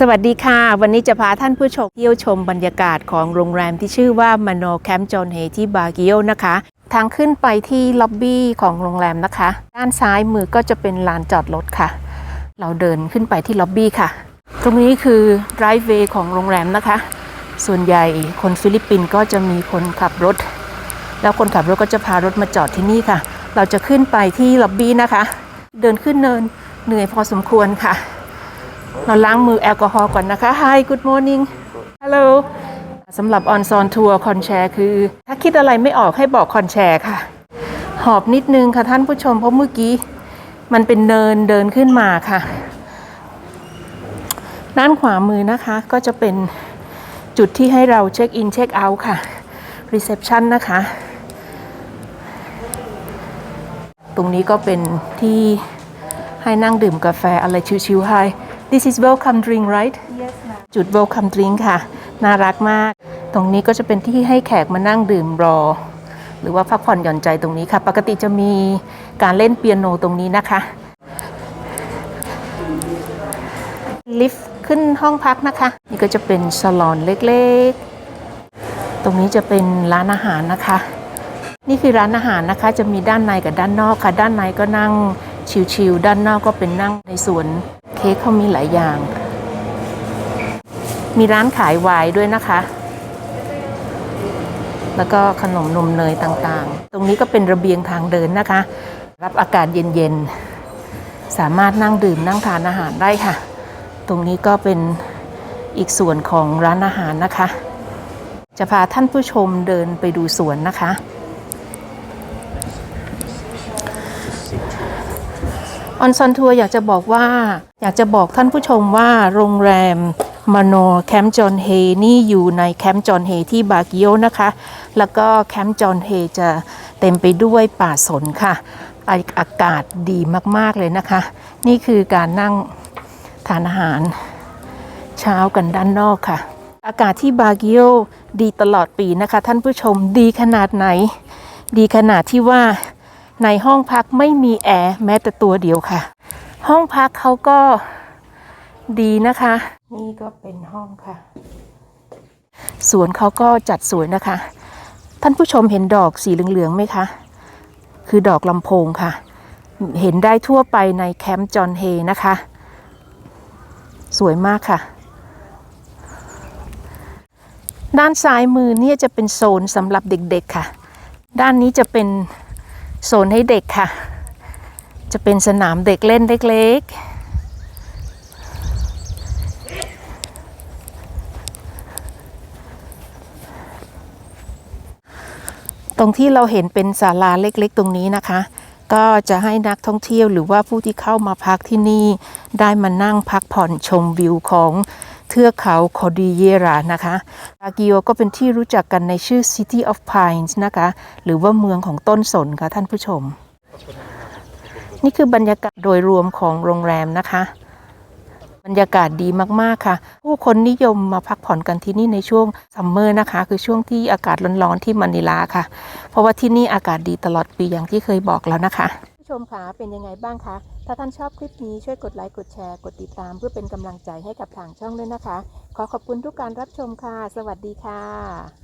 สวัสดีค่ะ วันนี้จะพาท่านผู้ชมเที่ยวชมบรรยากาศของโรงแรมที่ชื่อว่ามโนแคมป์จอนเฮที่บาเกิโอนะคะ ทางขึ้นไปที่ล็อบบี้ของโรงแรมนะคะ ด้านซ้ายมือก็จะเป็นลานจอดรถค่ะ เราเดินขึ้นไปที่ล็อบบี้ค่ะ ตรงนี้คือ drive way ของโรงแรมนะคะ ส่วนใหญ่คนฟิลิปปินส์ก็จะมีคนขับรถ แล้วคนขับรถก็จะพารถมาจอดที่นี่ค่ะ เราจะขึ้นไปที่ล็อบบี้นะคะ เดินขึ้นเนินเหนื่อยพอสมควรค่ะ เราล้างมือแอลกอฮอล์ก่อนนะคะ Hi good morning Hello สำหรับออนซอนทัวร์คอนแชร์คือ ถ้าคิดอะไรไม่ออกให้บอกคอนแชร์ค่ะ หอบนิดนึงค่ะท่านผู้ชมเพราะเมื่อกี้ มันเป็นเนินเดินขึ้นมาค่ะ ด้านขวามือนะคะก็จะเป็นจุดที่ให้เราเช็คอินเช็คเอาท์ค่ะ reception นะคะ ตรงนี้ก็เป็นที่ให้นั่งดื่มกาแฟอะไรชิวๆ Hi this is welcome drink right Yes, ma'am. จุด welcome drink ค่ะ น่ารักมาก ตรงนี้ก็จะเป็นที่ให้แขกมานั่งดื่มรอ หรือว่าพักผ่อนหย่อนใจตรงนี้ค่ะ ปกติจะมีการเล่นเปียโนตรงนี้นะคะ ลิฟต์ขึ้นห้องพักนะคะ นี่ก็จะเป็นสลอนเล็กๆ ตรงนี้จะเป็นร้านอาหารนะคะ นี่คือร้านอาหารนะคะ จะมีด้านในกับด้านนอกค่ะ ด้านในก็นั่งชิวๆด้านนอกก็เป็นนั่งในสวนเค้กเขามีหลายอย่าง มีร้านขายไวน์ด้วยนะคะ แล้วก็ขนมนมเนยต่างๆ ตรงนี้ก็เป็นระเบียงทางเดินนะคะ รับอากาศเย็นๆ สามารถนั่งดื่มนั่งทานอาหารได้ค่ะ ตรงนี้ก็เป็นอีกส่วนของร้านอาหารนะคะ จะพาท่านผู้ชมเดินไปดูสวนนะคะ ออนซอนทัวร์อยากจะบอกว่า อยากจะบอกท่านผู้ชมว่าโรงแรมมโนแคมป์จอนเฮนี่อยู่ในแคมป์จอนเฮที่บากิโอนะคะ แล้วก็แคมป์จอนเฮจะเต็มไปด้วยป่าสนค่ะอากาศดีมากๆเลยนะคะ นี่คือการนั่งทานอาหารเช้ากันด้านนอกค่ะ อากาศที่บากิโอดีตลอดปีนะคะ ท่านผู้ชมดีขนาดไหน ดีขนาดที่ว่า ในห้องพักไม่มีแอร์แม้แต่ตัวเดียวค่ะ ห้องพักเขาก็ดีนะคะ นี่ก็เป็นห้องค่ะ สวนเขาก็จัดสวยนะคะ ท่านผู้ชมเห็นดอกสีเหลืองๆไหมคะ คือดอกลำโพงค่ะ เห็นได้ทั่วไปในแคมป์จอนเฮนะคะ สวยมากค่ะ ด้านซ้ายมือเนี่ยจะเป็นโซนสำหรับเด็กๆค่ะ ด้านนี้จะเป็น โซนให้เด็กค่ะ จะเป็นสนามเด็กเล่นเล็กๆ ตรงที่เราเห็นเป็นศาลาเล็กๆ ตรงนี้นะคะ ก็จะให้นักท่องเที่ยวหรือว่าผู้ที่เข้ามาพักที่นี่ ได้มานั่งพักผ่อนชมวิวของ ทือกเขาคอดีเยรานะคะอากิโอก็เป็นที่รู้จักกันในชื่อ City of Pines นะคะ หรือว่าเมืองของต้นสนค่ะท่านผู้ชม นี่คือบรรยากาศโดยรวมของโรงแรมนะคะ บรรยากาศดีมากๆค่ะ ผู้คนนิยมมาพักผ่อนกันที่นี่ในช่วงซัมเมอร์นะคะ คือช่วงที่อากาศร้อนๆที่มะนิลาค่ะ เพราะว่าที่นี่อากาศดีตลอดปีอย่างที่เคยบอกแล้วนะคะ ผู้ชมคะเป็นยังไงบ้างคะ ถ้าท่านชอบคลิปนี้ช่วยกดไลค์ กดแชร์ กดติดตาม เพื่อเป็นกำลังใจให้กับทางช่องด้วยนะคะ ขอขอบคุณทุกการรับชมค่ะ สวัสดีค่ะ